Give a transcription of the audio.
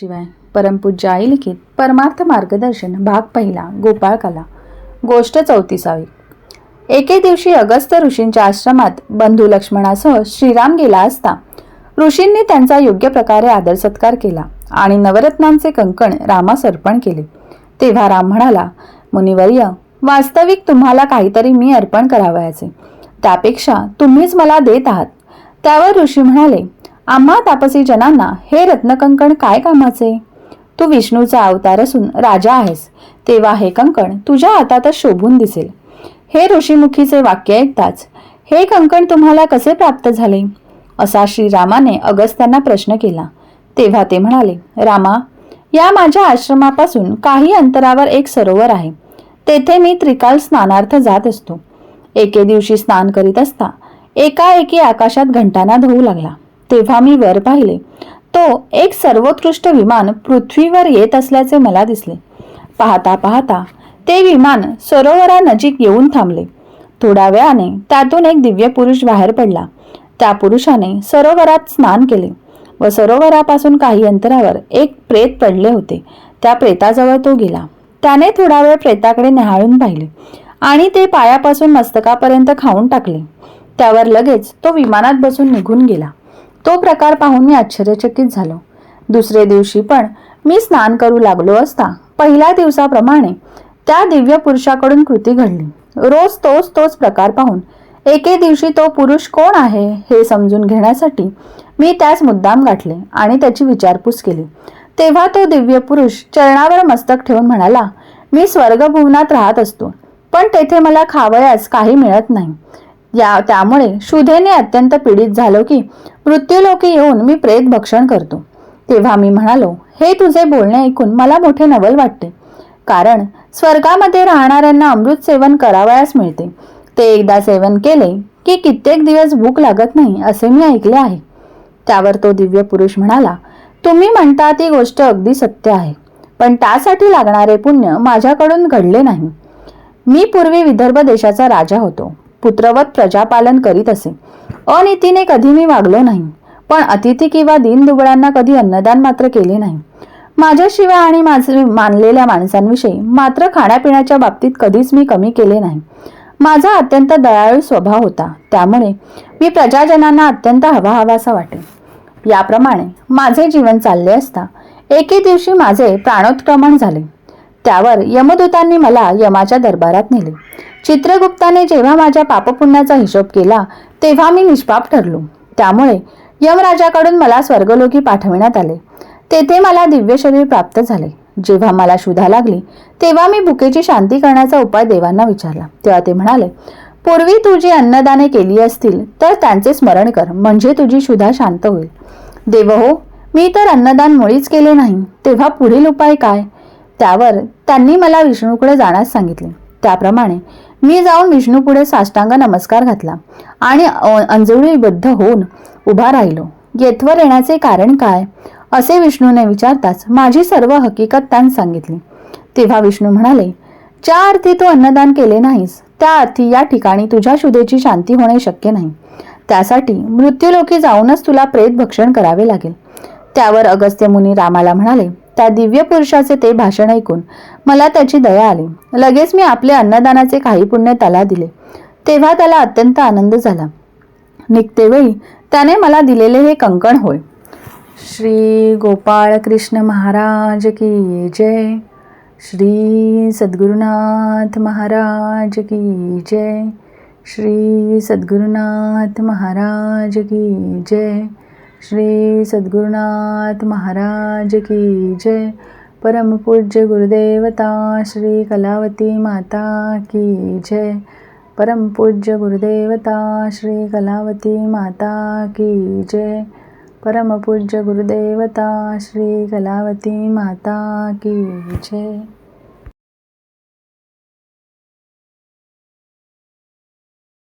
शिवाय. परमपूज्य आई लिखित परमार्थ मार्गदर्शन भाग पहिला गोपाळ कला. गोष्ट चौतीसावी. एके दिवशी अगस्त ऋषींच्या आश्रमात बंधू लक्ष्मणासह श्रीराम गेला असता ऋषींनी त्यांचा योग्य प्रकारे आदर सत्कार केला आणि नवरत्नांचे कंकण रामास अर्पण केले. तेव्हा राम म्हणाला मुनिवर्य वास्तविक तुम्हाला काहीतरी मी अर्पण करावयाचे. त्यापेक्षा तुम्हीच मला देत आहात. त्यावर ऋषी म्हणाले आम्हा तापसी जनांना हे रत्नकंकण काय कामाचे? तू विष्णूचा अवतार असून राजा आहेस. तेव्हा हे कंकण तुझ्या हातातच शोभून दिसेल. हे ऋषीमुखीचे वाक्य ऐकताच हे कंकण तुम्हाला कसे प्राप्त झाले? असा श्रीरामाने अगस्त्यांना प्रश्न केला. तेव्हा ते म्हणाले रामा या माझ्या आश्रमापासून काही अंतरावर एक सरोवर आहे. तेथे मी त्रिकाल स्नानार्थ जात असतो. एके दिवशी स्नान करीत असता एकाएकी आकाशात घंटाना धुवू लागला. तेव्हा मी वर पाहिले. तो एक सर्वोत्कृष्ट विमान पृथ्वीवर येत असल्याचे मला दिसले. पाहता पाहता ते विमान सरोवरानजीक येऊन थांबले. थोड्या वेळाने त्यातून एक दिव्य पुरुष बाहेर पडला. त्या पुरुषाने सरोवरात स्नान केले व सरोवरापासून काही अंतरावर एक प्रेत पडले होते. त्या प्रेताजवळ तो गेला. त्याने थोडा वेळ प्रेताकडे न्याहाळून पाहिले आणि ते पायापासून मस्तकापर्यंत खाऊन टाकले. त्यावर लगेच तो विमानात बसून निघून गेला. तो प्रकार पाहून मी आश्चर्यचकित झालो. दुसरे दिवशी पण मी स्नान करू लागलो असता पहिल्या दिवसाप्रमाणे त्या दिव्य पुरुषाकडून कृती घडली. रोज तोच तोच प्रकार पाहून एके दिवशी तो पुरुष कोण आहे हे समजून घेण्यासाठी मी त्यास मुद्दाम गाठले आणि त्याची विचारपूस केली. तेव्हा तो दिव्य पुरुष चरणावर मस्तक ठेवून म्हणाला मी स्वर्गभुवनात राहत असतो पण तेथे मला खावयास काही मिळत नाही. या त्यामुळे शुधेने अत्यंत पीडित झालो की मृत्यूलोकी येऊन मी प्रेत भक्षण करतो. तेव्हा मी म्हणालो हे तुझे बोलणे ऐकून मला मोठे नवल वाटते. कारण स्वर्गामध्ये राहणाऱ्यांना अमृत सेवन करावयास मिळते. ते एकदा सेवन केले की कित्येक दिवस भूक लागत नाही असे मी ऐकले आहे. त्यावर तो दिव्य पुरुष म्हणाला तुम्ही म्हणता ती गोष्ट अगदी सत्य आहे पण त्यासाठी लागणारे पुण्य माझ्याकडून घडले नाही. मी पूर्वी विदर्भ देशाचा राजा होतो. पुत्रवत प्रजापालन करीत असे. अनितीने कधी मी वागलो नाही पण अतिथी किंवा दीनदुबळांना कधी अन्नदान मात्र केले नाही. माझ्याशिवाय आणि माझे मानलेल्या माणसांविषयी मात्र खाण्यापिण्याच्या बाबतीत कधीच मी कमी केले नाही. माझा अत्यंत दयाळू स्वभाव होता. त्यामुळे मी प्रजाजनांना अत्यंत हवा हवासा वाटे. याप्रमाणे माझे जीवन चालले असता एके दिवशी माझे प्राणोत्क्रमण झाले. त्यावर यमदूतांनी मला यमाच्या दरबारात नेले. चित्रगुप्ताने जेव्हा माझ्या पापपुण्याचा हिशोब केला तेव्हा मी निष्पाप ठरलो. त्यामुळे यमराजाकडून मला स्वर्गलोकी पाठविण्यात आले. तेथे मला दिव्य शरीर प्राप्त झाले. जेव्हा मला शोधा लागली तेव्हा मी भुकेची शांती करण्याचा उपाय देवांना विचारला. तेव्हा ते म्हणाले पूर्वी तू जी अन्नदाने केली असतील तर त्यांचे स्मरण कर म्हणजे तुझी शुद्धा शांत होईल. देव हो मी तर अन्नदान मुळीच केले नाही. तेव्हा पुढील उपाय काय? त्यावर त्यांनी मला विष्णूकडे जाण्यास सांगितले. त्याप्रमाणे मी जाऊन विष्णूपुढे साष्टांग नमस्कार घातला आणि अंजळीबद्ध होऊन उभा राहिलो. येथवर येण्याचे कारण काय? असे विष्णूने विचारताच माझी सर्व हकीकत त्यांनी सांगितली. तेव्हा विष्णू म्हणाले ज्या अर्थी तू अन्नदान केले नाहीस त्या अर्थी या ठिकाणी तुझ्या शुद्धेची शांती होणे शक्य नाही. त्यासाठी मृत्यूलोकी जाऊनच तुला प्रेत भक्षण करावे लागेल. त्यावर अगस्त्य मुनी रामाला म्हणाले त्या दिव्य पुरुषाचे ते भाषण ऐकून मला त्याची दया आली. लगेच मी आपले अन्नदानाचे काही पुण्य त्याला दिले. तेव्हा त्याला अत्यंत आनंद झाला. निघतेवेळी त्याने मला दिलेले हे कंकण होय. श्री गोपाळ कृष्ण महाराज की जय. श्री सद्गुरुनाथ महाराज की जय. श्री सद्गुरुनाथ महाराज की जय. श्री सद्गुरुनाथ महाराज की जय। परमपूज्य गुरुदेवता श्री कलावती माता की जय। परमपूज्य गुरुदेवता श्री कलावती माता की जय। परमपूज्य गुरुदेवता श्री कलावती माता की जय।